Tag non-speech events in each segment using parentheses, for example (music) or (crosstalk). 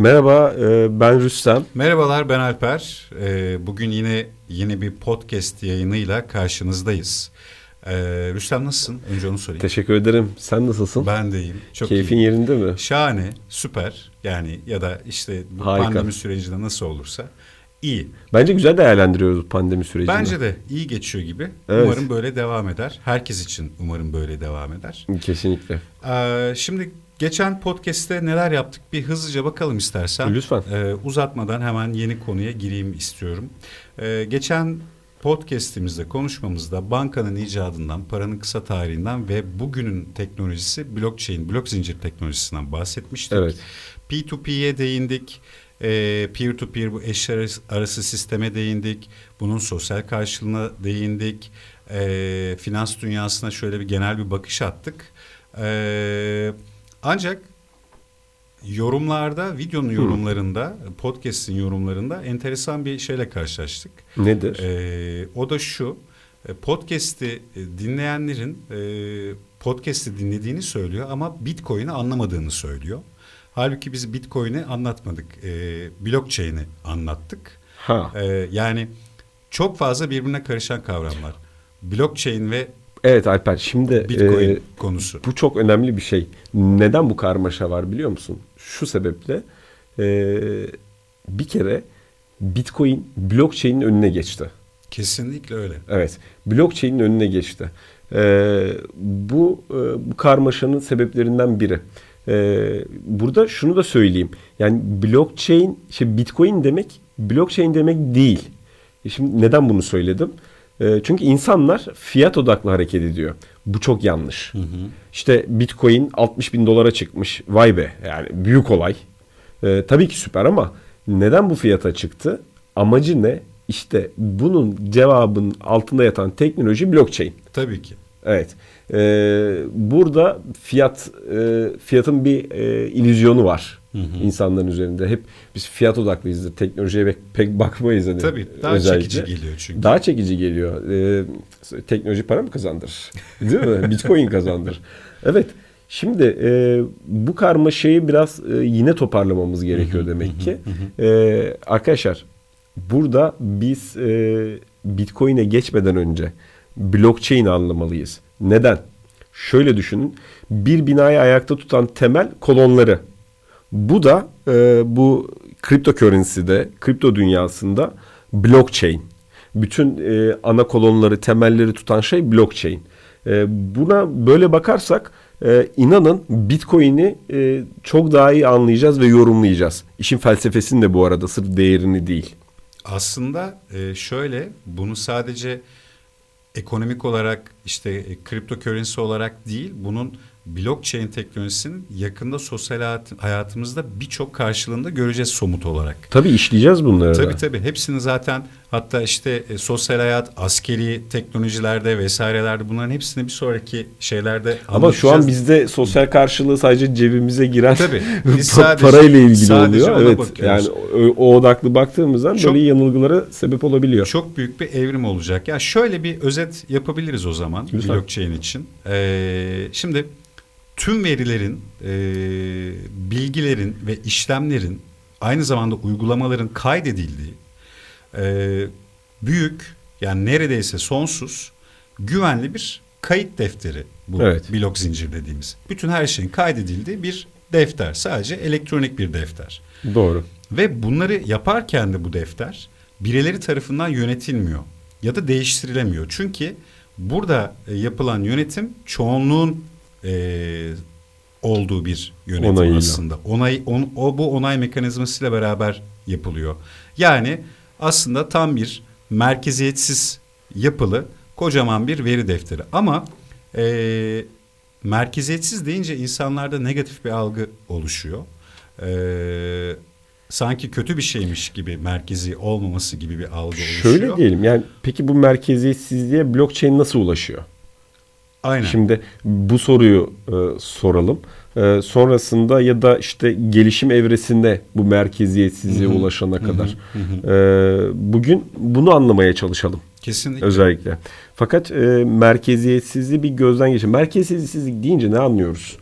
Merhaba, e, ben Rüstem. Merhabalar ben Alper. Ee, Bugün yine yeni bir podcast yayınıyla karşınızdayız. Ee, Rüstem nasılsın? Önce onu sorayım. Teşekkür ederim. Sen nasılsın? Ben de iyiyim. Çok Keyfin iyiyim. yerinde mi? Şahane, süper. Yani ya da işte bu Harika. pandemi sürecinde nasıl olursa iyi. Bence güzel değerlendiriyoruz pandemi sürecini. Bence de iyi geçiyor gibi. Evet. Umarım böyle devam eder. Herkes için umarım böyle devam eder. Kesinlikle. Ee, Şimdi geçen podcast'te neler yaptık bir hızlıca bakalım istersen. Lütfen. Ee, uzatmadan hemen yeni konuya gireyim istiyorum. Ee, geçen podcast'imizde konuşmamızda bankanın icadından, paranın kısa tarihinden ve bugünün teknolojisi blockchain, blok zincir teknolojisinden bahsetmiştik. Evet. P2P'ye değindik. Ee, Peer-to-peer bu eşler arası- sisteme değindik. Bunun sosyal karşılığına değindik. Ee, finans dünyasına şöyle bir genel bir bakış attık. Ee, ancak yorumlarda, videonun yorumlarında, podcast'in yorumlarında enteresan bir şeyle karşılaştık. Nedir? Ee, o da şu, e, podcast'i e, dinleyenlerin e, podcast'i dinlediğini söylüyor ama Bitcoin'i anlamadığını söylüyor. Halbuki biz Bitcoin'i anlatmadık, e, blockchain'i anlattık. ha. E, yani çok fazla birbirine karışan kavramlar. Blockchain ve Evet Alper, şimdi Bitcoin e, konusu. bu çok önemli bir şey. Neden bu karmaşa var biliyor musun? Şu sebeple e, bir kere Bitcoin blockchain'in önüne geçti. Kesinlikle öyle. Evet, blockchain'in önüne geçti. Ee, bu e, bu karmaşanın sebeplerinden biri. Ee, burada şunu da söyleyeyim. Yani blockchain, işte Bitcoin demek blockchain demek değil. E Şimdi neden bunu söyledim? Ee, çünkü insanlar fiyat odaklı hareket ediyor. Bu çok yanlış. İşte Bitcoin 60 bin dolara çıkmış. Vay be yani büyük olay. Ee, tabii ki süper ama neden bu fiyata çıktı? Amacı ne? İşte bunun cevabın altında yatan teknoloji blockchain. Tabii ki. Evet. Ee, burada fiyat e, fiyatın bir e, illüzyonu var insanların üzerinde. Hep biz fiyat odaklıyızdır. Teknolojiye pek, pek bakmayız. Hani Tabii daha özellikle. çekici geliyor çünkü. Daha çekici geliyor. Ee, teknoloji para mı kazandırır? (laughs) Değil mi? Bitcoin kazandırır. Evet. Şimdi e, bu karmaşayı biraz e, yine toparlamamız gerekiyor demek ki. E, arkadaşlar burada biz e, Bitcoin'e geçmeden önce blockchain anlamalıyız. Neden? Şöyle düşünün. Bir binayı ayakta tutan temel kolonları. Bu da e, bu kripto currency'de, kripto dünyasında blockchain. Bütün e, ana kolonları, temelleri tutan şey blockchain. E, buna böyle bakarsak e, inanın Bitcoin'i e, çok daha iyi anlayacağız ve yorumlayacağız. İşin felsefesini de bu arada sırf değerini değil. Aslında e, şöyle bunu sadece ekonomik olarak işte e, kripto currency olarak değil bunun blockchain teknolojisinin yakında sosyal hayat- hayatımızda birçok karşılığında göreceğiz somut olarak. Tabii işleyeceğiz bunları. da. Tabii tabii hepsini zaten hatta işte e, sosyal hayat, askeri teknolojilerde vesairelerde bunların hepsini bir sonraki şeylerde Ama şu an bizde sosyal karşılığı sadece cebimize giren Tabii, (laughs) biz sadece- parayla ilgili sadece oluyor. Evet. bakıyoruz. Yani o, o odaklı baktığımızdan Çok- böyle yanılgılara sebep olabiliyor. Çok büyük bir evrim olacak. Ya şöyle bir özet yapabiliriz o zaman Lütfen. blockchain için. Ee, şimdi tüm verilerin, e, bilgilerin ve işlemlerin aynı zamanda uygulamaların kaydedildiği e, büyük yani neredeyse sonsuz güvenli bir kayıt defteri bu Evet. blok zincir dediğimiz. Bütün her şeyin kaydedildiği bir defter. Sadece elektronik bir defter. Doğru. Ve bunları yaparken de bu defter birileri tarafından yönetilmiyor ya da değiştirilemiyor. Çünkü burada e, yapılan yönetim çoğunluğun e, olduğu bir yönetim Onayıyla. aslında. Onay, on, o bu onay mekanizmasıyla beraber yapılıyor. Yani aslında tam bir merkeziyetsiz yapılı kocaman bir veri defteri. Ama e, merkeziyetsiz deyince insanlarda negatif bir algı oluşuyor. E, sanki kötü bir şeymiş gibi merkezi olmaması gibi bir algı oluşuyor. Şöyle diyelim yani peki bu merkeziyetsizliğe blockchain nasıl ulaşıyor? Aynen. Şimdi bu soruyu e, soralım. E, sonrasında ya da işte gelişim evresinde bu merkeziyetsizliğe Hı hı. ulaşana kadar e, bugün bunu anlamaya çalışalım Kesinlikle. özellikle. Fakat e, merkeziyetsizliği bir gözden geçir. Merkeziyetsizlik deyince ne anlıyoruz?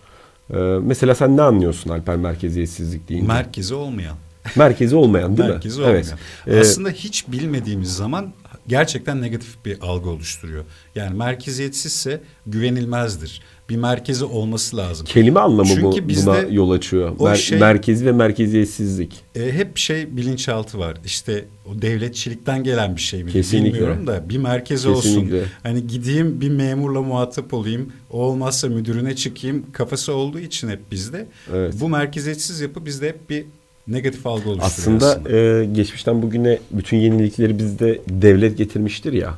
Ee, mesela sen ne anlıyorsun Alper merkeziyetsizlik deyince? Merkezi olmayan. Merkezi olmayan değil Merkezi mi? olmayan. Ee, Aslında hiç bilmediğimiz zaman gerçekten negatif bir algı oluşturuyor. Yani merkeziyetsizse güvenilmezdir. Bir merkezi olması lazım. kelime anlamı Çünkü bu buna yol açıyor. Mer- şey- Merkezi ve merkeziyetsizlik. E, hep şey bilinçaltı var. İşte o devletçilikten gelen bir şey mi Kesinlikle. bilmiyorum da bir merkezi Kesinlikle. olsun. Hani gideyim bir memurla muhatap olayım. O olmazsa müdürüne çıkayım. Kafası olduğu için hep bizde. Evet. Bu merkeziyetsiz yapı bizde hep bir negatif algı oluşturuyor Aslında, aslında. e, geçmişten bugüne bütün yenilikleri bizde devlet getirmiştir ya.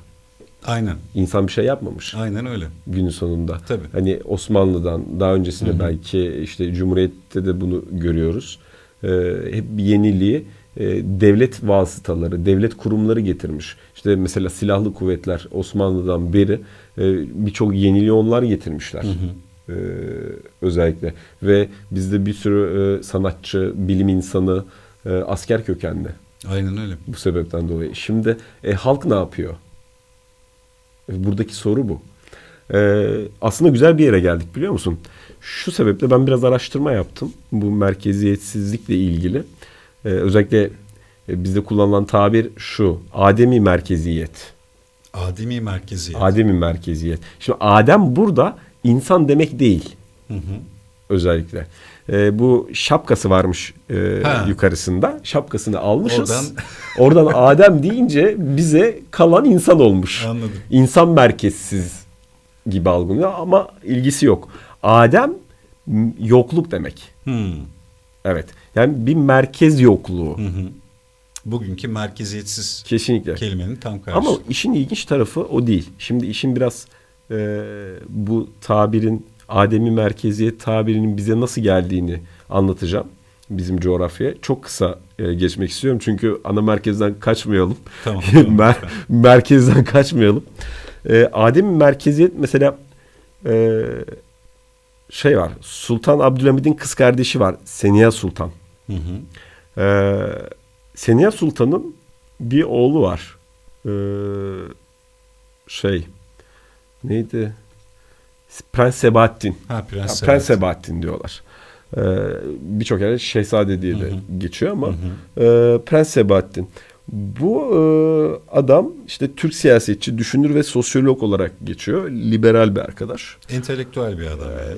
Aynen. İnsan bir şey yapmamış Aynen öyle. günün sonunda. Tabii. Hani Osmanlı'dan daha öncesinde belki işte Cumhuriyet'te de bunu görüyoruz. E, hep bir yeniliği e, devlet vasıtaları, devlet kurumları getirmiş. İşte mesela silahlı kuvvetler Osmanlı'dan beri e, birçok yeniliği onlar getirmişler. E, özellikle ve bizde bir sürü e, sanatçı, bilim insanı, e, asker kökenli Aynen öyle. bu sebepten dolayı. Şimdi e, halk ne yapıyor? E, buradaki soru bu. E, aslında güzel bir yere geldik biliyor musun? Şu sebeple ben biraz araştırma yaptım bu merkeziyetsizlikle ilgili. E, özellikle e, bizde kullanılan tabir şu. Ademi merkeziyet. Ademi merkeziyet. Ademi merkeziyet. Şimdi Adem burada insan demek değil Hı hı. özellikle. E, bu şapkası varmış e, Ha. yukarısında. Şapkasını almışız. Oradan- (laughs) Oradan Adem deyince bize kalan insan olmuş. Anladım. İnsan merkezsiz gibi algılıyor ama ilgisi yok. Adem yokluk demek. Hmm. Evet. Yani bir merkez yokluğu. Hı hı. Bugünkü merkeziyetsiz Kesinlikle. kelimenin tam karşılığı. Ama işin ilginç tarafı o değil. Şimdi işin biraz e, bu tabirin Ademi merkeziyet tabirinin bize nasıl geldiğini anlatacağım bizim coğrafyaya. Çok kısa e, geçmek istiyorum çünkü ana merkezden kaçmayalım. Tamam, (laughs) tamam, Mer- merkezden kaçmayalım. E, Ademi merkeziyet mesela e, şey var. Sultan Abdülhamid'in kız kardeşi var. Seniha Sultan. Hı hı. Ee, Seniha Sultan'ın bir oğlu var. Ee, şey neydi? Prens Sebahattin. Ha prens. Ha, Prens Sebahattin diyorlar. Ee, Birçok yerde Şehzade diye de geçiyor ama e, Prens Sebahattin. Bu e, adam işte Türk siyasetçi, düşünür ve sosyolog olarak geçiyor. Liberal bir arkadaş. Entelektüel bir adam. yani.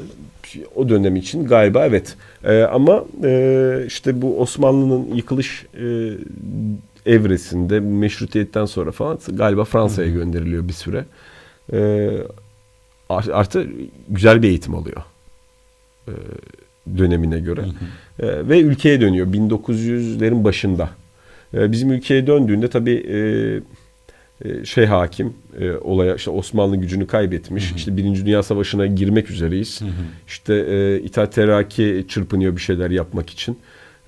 O dönem için galiba evet. Ee, ama e, işte bu Osmanlı'nın yıkılış e, evresinde meşrutiyetten sonra falan galiba Fransa'ya gönderiliyor bir süre. Art- artı güzel bir eğitim alıyor. Ee, dönemine göre. Ee, ve ülkeye dönüyor 1900'lerin başında. Ee, bizim ülkeye döndüğünde tabii e, e, şey hakim e, olaya işte Osmanlı gücünü kaybetmiş. İşte Birinci Dünya Savaşı'na girmek üzereyiz. İşte e, İttihat Terakki çırpınıyor bir şeyler yapmak için.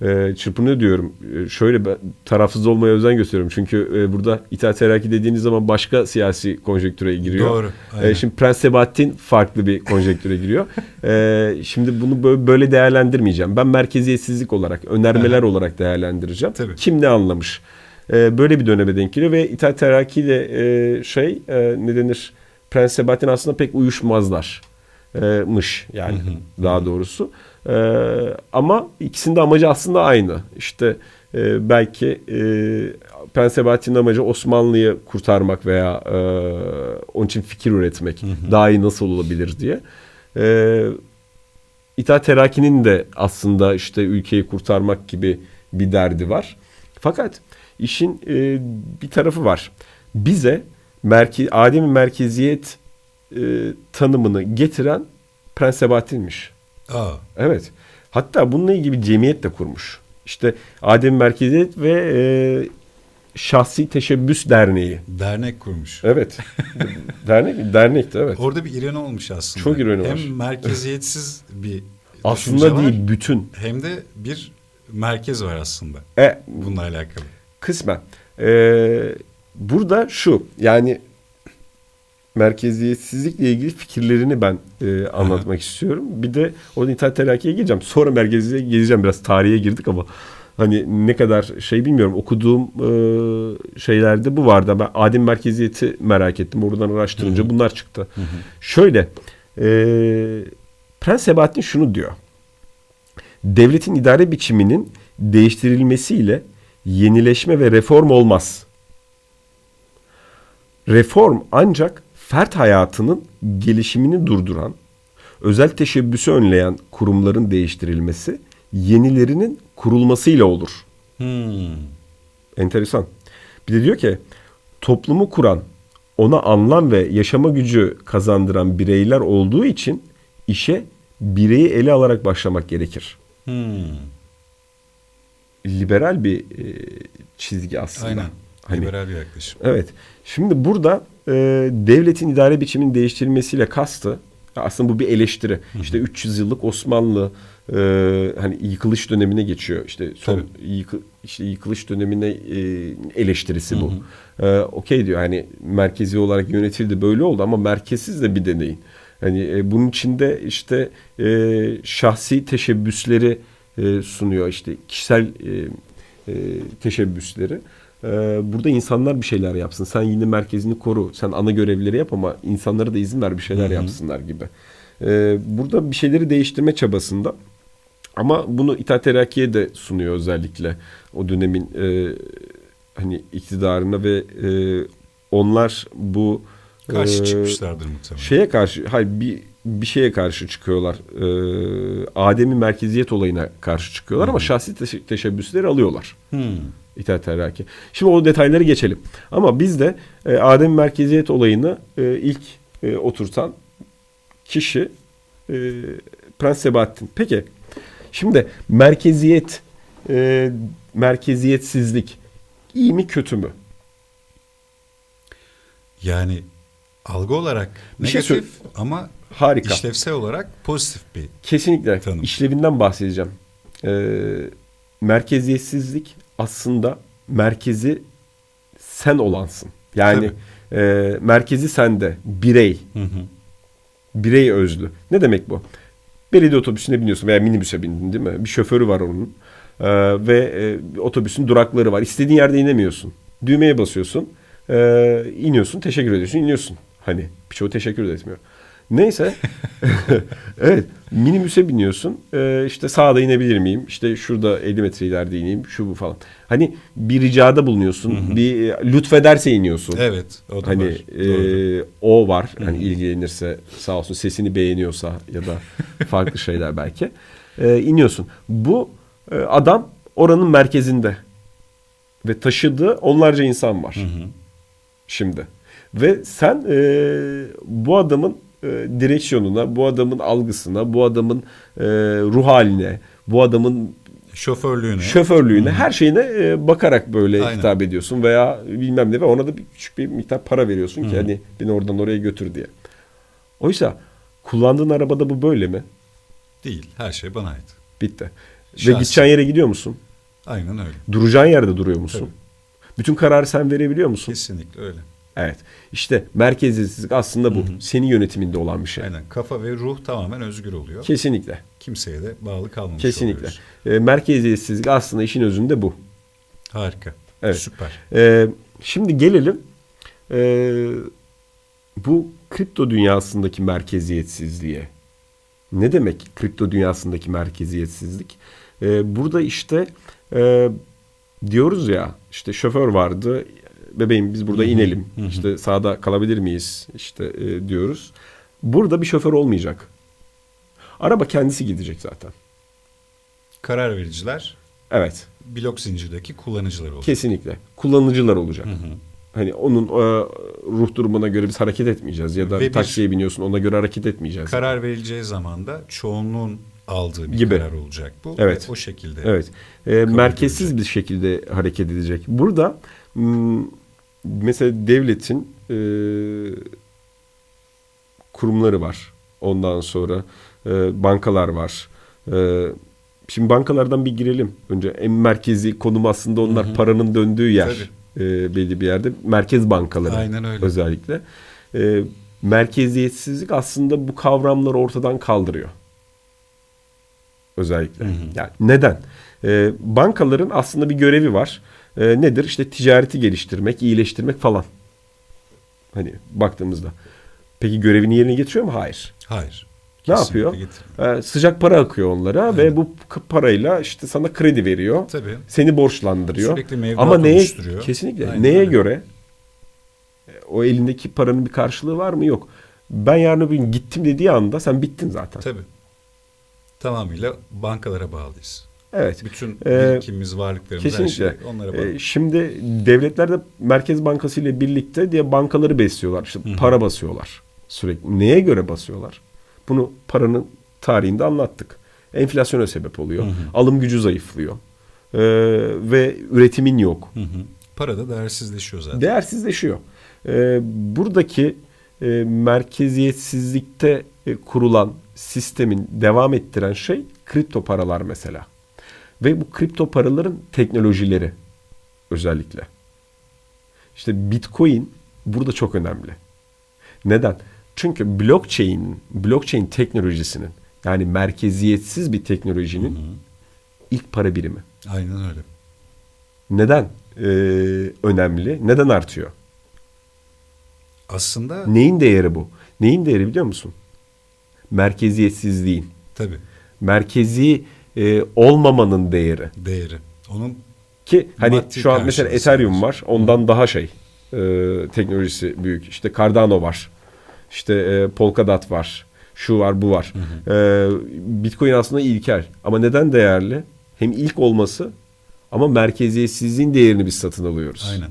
E, çırpınıyor diyorum. E, şöyle ben tarafsız olmaya özen gösteriyorum. Çünkü e, burada İttihat Terakki dediğiniz zaman başka siyasi konjektüre giriyor. Doğru, E, aynen. şimdi Prens Sebahattin farklı bir konjektüre giriyor. E, şimdi bunu böyle, böyle değerlendirmeyeceğim. Ben merkeziyetsizlik olarak, önermeler olarak değerlendireceğim. Tabii. Kim ne anlamış? E, böyle bir döneme denk geliyor ve İttihat Terakki ile e, şey e, ne denir? Prens Sebahattin aslında pek uyuşmazlar e, mış yani daha doğrusu. E, ama ikisinin de amacı aslında aynı. İşte e, belki e, Prens Sebahattin'in amacı Osmanlı'yı kurtarmak veya e, onun için fikir üretmek. Daha iyi nasıl olabilir diye. E, İttihat Terakki'nin de aslında işte ülkeyi kurtarmak gibi bir derdi var. Fakat işin e, bir tarafı var. Bize merke, Adem'in merkeziyet e, tanımını getiren Prens Sebahattin'miş. Aa, Evet. Hatta bununla ilgili bir cemiyet de kurmuş. İşte Adem Merkeziyet ve e, Şahsi Teşebbüs Derneği. dernek kurmuş. Evet. (laughs) Dernek mi? Dernekti evet. Orada bir ironi olmuş aslında. Çok ironi var. Hem merkeziyetsiz bir Aslında var, değil bütün. Hem de bir merkez var aslında E, bununla alakalı. kısmen. E, burada şu yani merkeziyetsizlikle ilgili fikirlerini ben e, anlatmak istiyorum. Bir de o İttihat Terakki'ye geleceğim. Sonra merkeziye geleceğim. Biraz tarihe girdik ama hani ne kadar şey bilmiyorum. Okuduğum e, şeylerde bu vardı. Ben Adem merkeziyeti merak ettim. Oradan araştırınca bunlar çıktı. Şöyle e, Prens Sebahattin şunu diyor. Devletin idare biçiminin değiştirilmesiyle yenileşme ve reform olmaz. Reform ancak fert hayatının gelişimini durduran, özel teşebbüsü önleyen kurumların değiştirilmesi, yenilerinin kurulmasıyla olur. Hmm. Enteresan. Bir de diyor ki toplumu kuran, ona anlam ve yaşama gücü kazandıran bireyler olduğu için işe bireyi ele alarak başlamak gerekir. Hmm. Liberal bir e, çizgi aslında. Aynen. Hani, Liberal bir yaklaşım. Evet. Şimdi burada e, devletin idare biçiminin değiştirilmesiyle kastı aslında bu bir eleştiri. İşte 300 yıllık Osmanlı e, hani yıkılış dönemine geçiyor. İşte son yıkı, işte yıkılış dönemine e, eleştirisi bu. E, Okey diyor hani merkezi olarak yönetildi böyle oldu ama merkezsiz de bir deneyin. Hani e, bunun içinde işte e, şahsi teşebbüsleri e, sunuyor işte kişisel e, e, teşebbüsleri. Ee, burada insanlar bir şeyler yapsın. Sen yine merkezini koru. Sen ana görevleri yap ama insanlara da izin ver bir şeyler yapsınlar gibi. Ee, burada bir şeyleri değiştirme çabasında. Ama bunu İttihat Terakki'ye de sunuyor özellikle o dönemin e, hani iktidarına ve e, onlar bu Karşı e, çıkmışlardır muhtemelen. Şeye karşı, hayır bir bir şeye karşı çıkıyorlar. Ee, Adem'in merkeziyet olayına karşı çıkıyorlar ama şahsi teşe- teşebbüsleri alıyorlar. Hmm. İttihat Terakki. Şimdi o detayları geçelim. Ama biz de e, Adem merkeziyet olayını e, ilk e, oturtan kişi e, Prens Sebahattin. Peki şimdi merkeziyet e, merkeziyetsizlik iyi mi kötü mü? Yani algı olarak Bir şey negatif ama Harika. işlevsel olarak pozitif bir Kesinlikle. Tanım. İşlevinden bahsedeceğim. Ee, merkeziyetsizlik aslında merkezi sen olansın. Yani e, merkezi sende. Birey. Hı hı. Birey özlü. Ne demek bu? Belediye otobüsüne biniyorsun veya minibüse bindin değil mi? Bir şoförü var onun. Ee, ve e, otobüsün durakları var. İstediğin yerde inemiyorsun. Düğmeye basıyorsun. Ee, iniyorsun. Teşekkür ediyorsun. iniyorsun. Hani birçoğu teşekkür de etmiyor. Neyse. (laughs) evet. Minibüse biniyorsun. Ee, işte sağda inebilir miyim? İşte şurada 50 metre ileride ineyim. Şu bu falan. Hani bir ricada bulunuyorsun. Bir e, lütfederse iniyorsun. Evet o da Hani var. E, o var. Hani ilgilenirse sağ olsun sesini beğeniyorsa ya da (laughs) farklı şeyler belki. E, iniyorsun. Bu e, adam oranın merkezinde. Ve taşıdığı onlarca insan var. Şimdi. Ve sen e, bu adamın direksiyonuna, bu adamın algısına, bu adamın e, ruh haline, bu adamın Şoförlüğüne. şoförlüğüne, her şeyine e, bakarak böyle Aynen. hitap ediyorsun veya bilmem ne ve ona da bir küçük bir miktar para veriyorsun ki hani beni oradan oraya götür diye. Oysa kullandığın arabada bu böyle mi? Değil. Her şey bana ait. Bitti. Ve Şahsi. gideceğin yere gidiyor musun? Aynen öyle. Duracağın yerde duruyor musun? Tabii. Bütün kararı sen verebiliyor musun? Kesinlikle öyle. Evet. İşte merkezsizlik aslında bu. Senin yönetiminde olan bir şey. Aynen. Kafa ve ruh tamamen özgür oluyor. Kesinlikle. Kimseye de bağlı kalmamış Kesinlikle. oluyoruz. E, merkeziyetsizlik aslında işin özünde bu. Harika. Evet. Süper. Ee, şimdi gelelim ee, bu kripto dünyasındaki merkeziyetsizliğe. Ne demek kripto dünyasındaki merkeziyetsizlik? Ee, burada işte ee, diyoruz ya işte şoför vardı bebeğim biz burada inelim işte sağda kalabilir miyiz işte ee, diyoruz. Burada bir şoför olmayacak. Araba kendisi gidecek zaten. Karar vericiler Evet. blok zincirdeki kullanıcılar olacak. Kesinlikle. Kullanıcılar olacak. Hani onun e, ruh durumuna göre biz hareket etmeyeceğiz ya da Ve taksiye biniyorsun ona göre hareket etmeyeceğiz. Karar verileceği zaman da çoğunluğun aldığı bir Gibi. karar olacak bu. Evet. Ve o şekilde. Evet. E, merkezsiz bir şekilde hareket edecek. Burada m, mesela devletin e, kurumları var. Ondan sonra e, bankalar var. E, şimdi bankalardan bir girelim. Önce en merkezi konum aslında onlar paranın döndüğü yer. E, belli bir yerde. Merkez bankaları Aynen öyle. özellikle. E, merkeziyetsizlik aslında bu kavramları ortadan kaldırıyor. Özellikle. Yani neden? E, bankaların aslında bir görevi var. E, nedir? İşte ticareti geliştirmek, iyileştirmek falan. Hani baktığımızda. Peki görevini yerine getiriyor mu? Hayır. Hayır. Ne Kesinlikle yapıyor? Ee, sıcak para akıyor onlara ve bu parayla işte sana kredi veriyor. Tabii. Seni borçlandırıyor. Sürekli mevduat Ama neye oluşturuyor. kesinlikle Aynen neye öyle. göre o elindeki paranın bir karşılığı var mı? Yok. Ben yarın öbür gün gittim dediği anda sen bittin zaten. Tabii. Tamamıyla bankalara bağlıyız. Evet. Bütün Ee, birikimimiz, varlıklarımız her şey onlara bağlı. Ee, şimdi devletler de Merkez Bankası ile birlikte diye bankaları besliyorlar. İşte para basıyorlar sürekli. Neye göre basıyorlar? Bunu paranın tarihinde anlattık. Enflasyona sebep oluyor. Alım gücü zayıflıyor. Ee, ve üretimin yok. Hı hı. Para da değersizleşiyor zaten. Değersizleşiyor. Ee, buradaki e, merkeziyetsizlikte e, kurulan sistemin devam ettiren şey kripto paralar mesela. Ve bu kripto paraların teknolojileri özellikle. İşte Bitcoin burada çok önemli. Neden? Çünkü blockchain, blockchain teknolojisinin yani merkeziyetsiz bir teknolojinin ilk para birimi. Aynen öyle. Neden e, önemli? Neden artıyor? Aslında Neyin değeri bu? Neyin değeri biliyor musun? Merkeziyetsizliğin. tabii Merkezi e, olmamanın değeri. değeri. Onun Ki hani şu an mesela Ethereum var. Ondan daha şey e, teknolojisi büyük. İşte Cardano var. İşte e, Polkadot var. Şu var bu var. E, Bitcoin aslında ilkel. Ama neden değerli? Hem ilk olması ama merkeziyetsizliğin değerini biz satın alıyoruz. aynen.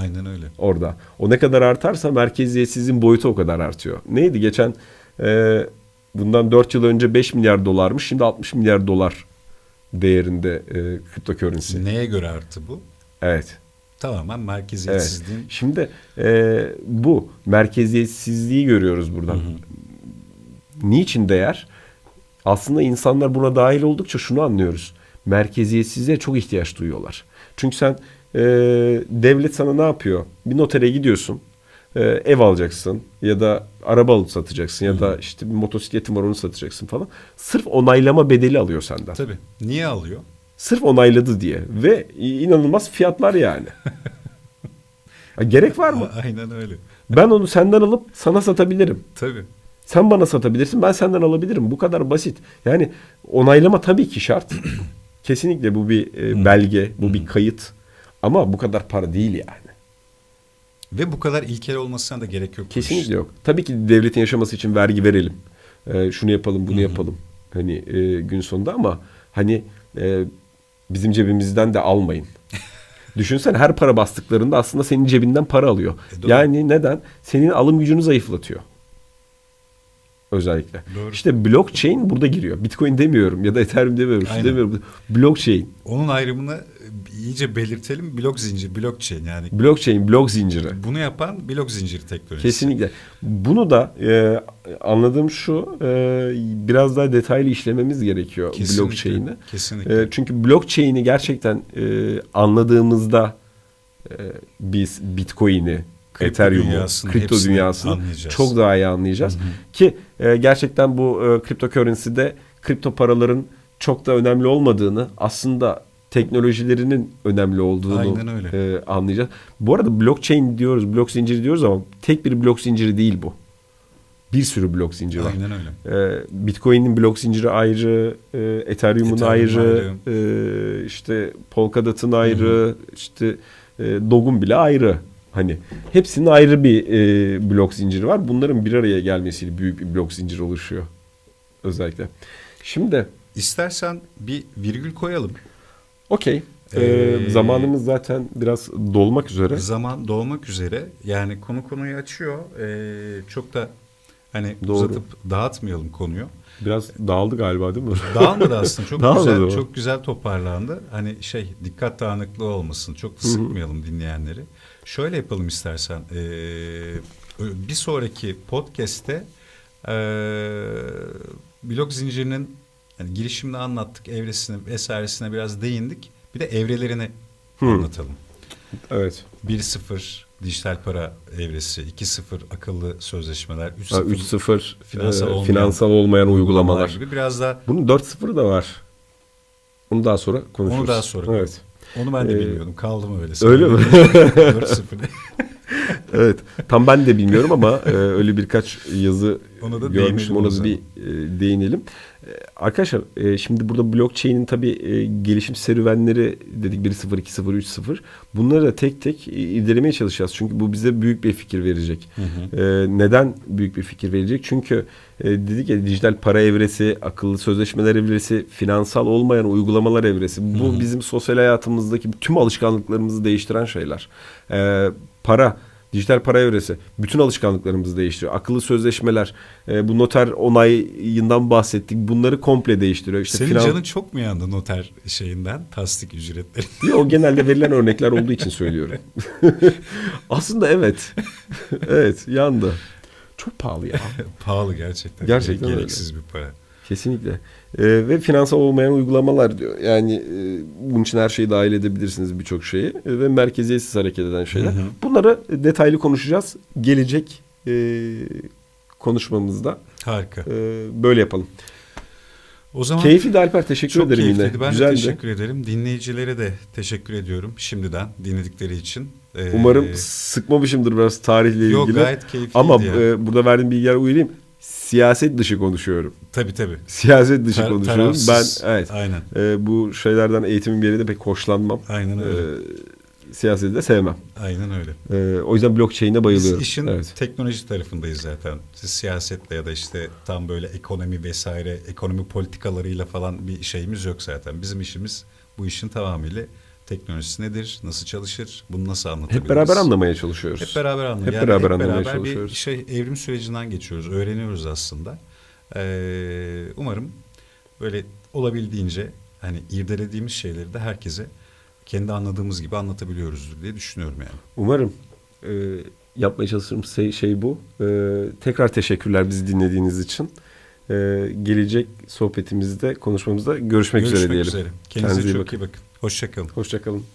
Aynen öyle. orada. O ne kadar artarsa merkeziyetsizliğin boyutu o kadar artıyor. Neydi geçen e, bundan 4 yıl önce 5 milyar dolarmış şimdi 60 milyar dolar değerinde e, cryptocurrency. Neye göre arttı bu? Evet. Tamamen Evet. merkeziyetsizliğin Şimdi e, bu merkeziyetsizliği görüyoruz buradan. Niçin değer? Aslında insanlar buna dahil oldukça şunu anlıyoruz. Merkeziyetsizliğe çok ihtiyaç duyuyorlar. Çünkü sen e, devlet sana ne yapıyor? Bir notere gidiyorsun. E, ev alacaksın ya da araba alıp satacaksın ya da işte bir motosikletin var onu satacaksın falan. Sırf onaylama bedeli alıyor senden. Tabii. Niye alıyor? Sırf onayladı diye ve inanılmaz fiyatlar yani. (laughs) Gerek var mı? Aynen öyle. Ben onu senden alıp sana satabilirim. Tabii. Sen bana satabilirsin, ben senden alabilirim. Bu kadar basit. Yani onaylama tabii ki şart. (clears throat) Kesinlikle bu bir e, belge, bu bir kayıt. Ama bu kadar para değil yani. Ve bu kadar ilkel olmasına da gerek yok. Kesinlikle yok. Tabii ki devletin yaşaması için vergi verelim. E, şunu yapalım, bunu yapalım. Hani e, gün sonunda ama hani e, bizim cebimizden de almayın. (laughs) Düşünsen her para bastıklarında aslında senin cebinden para alıyor. E, doğru. yani neden? Senin alım gücünü zayıflatıyor. Özellikle. Doğru. İşte blockchain burada giriyor. Bitcoin demiyorum ya da Ethereum demiyorum. Aynen. demiyorum. Blockchain. Onun ayrımını e, iyice belirtelim. Blok zincir, blockchain yani. Blockchain, blok zinciri. Bunu yapan blok zinciri teknolojisi. Kesinlikle. Bunu da e, anladığım şu e, biraz daha detaylı işlememiz gerekiyor Kesinlikle. blockchain'i. Kesinlikle. E, çünkü blockchain'i gerçekten e, anladığımızda e, biz Bitcoin'i, Ethereum'u, dünyasını, kripto dünyasını anlayacağız. çok daha iyi anlayacağız. Ki e, gerçekten bu e, cryptocurrency'de kripto paraların çok da önemli olmadığını aslında teknolojilerinin önemli olduğunu e, anlayacağız. Bu arada blockchain diyoruz, blok zinciri diyoruz ama tek bir blok zinciri değil bu. Bir sürü blok zinciri var. Aynen öyle. Ee, Bitcoin'in blok zinciri ayrı, e, Ethereum'un Ethereum ayrı, e, işte Polkadot'un ayrı, işte e, Dog'un bile ayrı. Hani hepsinin ayrı bir e, blok zinciri var. Bunların bir araya gelmesiyle büyük bir blok zinciri oluşuyor özellikle. Şimdi İstersen bir virgül koyalım. okey. Ee, Ee, zamanımız zaten biraz dolmak üzere. Zaman dolmak üzere. Yani konu konuyu açıyor. Ee, çok da hani Doğru. uzatıp dağıtmayalım konuyu. Biraz dağıldı galiba değil mi? Dağılmadı aslında. Çok (laughs) güzel, mı? çok güzel toparlandı. Hani şey dikkat dağınıklığı olmasın. Çok da sıkmayalım dinleyenleri. Şöyle yapalım istersen. Ee, bir sonraki podcast'te ee, blok zincirinin yani girişimde anlattık, evresine vesairesine biraz değindik. Bir de evrelerini anlatalım. evet. 1-0 dijital para evresi, 2-0 akıllı sözleşmeler, 3-0 Ha, 3-0 Finansal e, olmayan finansal olmayan uygulamalar. gibi biraz daha Bunun 4-0'ı da var. Bunu daha sonra konuşuruz. Onu daha sonra Evet. Onu ben de Ee, bilmiyordum. Kaldım öyle. öyle mi? 4-0. (laughs) evet. Tam ben de bilmiyorum ama e, öyle birkaç yazı Ona da görmüştüm. Ona da bir e, değinelim. E, arkadaşlar e, şimdi burada blockchain'in tabii e, gelişim serüvenleri dedik 1.0, 2.0, 3.0. Bunları da tek tek irdelemeye çalışacağız. Çünkü bu bize büyük bir fikir verecek. E, neden büyük bir fikir verecek? Çünkü e, dedik ya dijital para evresi, akıllı sözleşmeler evresi, finansal olmayan uygulamalar evresi. Bu bizim sosyal hayatımızdaki tüm alışkanlıklarımızı değiştiren şeyler. E, para, dijital para evresi bütün alışkanlıklarımızı değiştiriyor. Akıllı sözleşmeler, e, bu noter onayından bahsettik. Bunları komple değiştiriyor. İşte Senin finan- canın çok mu yandı noter şeyinden? Tasdik ücretleri. o genelde verilen örnekler olduğu için söylüyorum. (laughs) Aslında evet. evet yandı. Çok pahalı ya. (laughs) Pahalı gerçekten. Gerçekten öyle. Gereksiz bir para. Kesinlikle. Ee, ve finansal olmayan uygulamalar diyor. Yani e, bunun için her şeyi dahil edebilirsiniz birçok şeyi. E, ve merkeziyetsiz hareket eden şeyler. Hı hı. Bunları detaylı konuşacağız. Gelecek e, konuşmamızda Harika. e, böyle yapalım. O zaman Keyifli de Alper. Teşekkür çok ederim keyifliydi. yine. Ben Güzeldi. de teşekkür ederim. Dinleyicilere de teşekkür ediyorum şimdiden dinledikleri için. Ee, Umarım sıkmamışımdır biraz tarihle ilgili. Yok gayet keyifliydi Ama ya. e, burada verdiğim bilgiler uyarayım. Siyaset dışı konuşuyorum. Tabii tabii. Siyaset dışı Tar- konuşuyorum. tarafsız. Ben evet. Aynen. e, bu şeylerden eğitimin bir de pek hoşlanmam. Aynen öyle. E, siyaseti de sevmem. Aynen öyle. E, o yüzden blockchain'e bayılıyorum. Biz işin Evet. teknoloji tarafındayız zaten. Siz siyasetle ya da işte tam böyle ekonomi vesaire, ekonomi politikalarıyla falan bir şeyimiz yok zaten. Bizim işimiz bu işin tamamıyla teknolojisi nedir, nasıl çalışır, bunu nasıl anlatabiliriz? Hep beraber anlamaya çalışıyoruz. Hep beraber anlıyoruz. Hep Yani beraber hep anlamaya beraber bir çalışıyoruz. şey evrim sürecinden geçiyoruz, öğreniyoruz aslında. Ee, umarım böyle olabildiğince hani irdelediğimiz şeyleri de herkese kendi anladığımız gibi anlatabiliyoruzdur diye düşünüyorum yani. Umarım e, yapmaya çalıştığım şey, şey bu. E, tekrar teşekkürler bizi dinlediğiniz için. E, gelecek sohbetimizde, konuşmamızda görüşmek, üzere diyelim. Kendinize, Kendinize iyi çok bakın. iyi bakın. Hoşçakalın. Hoşçakalın.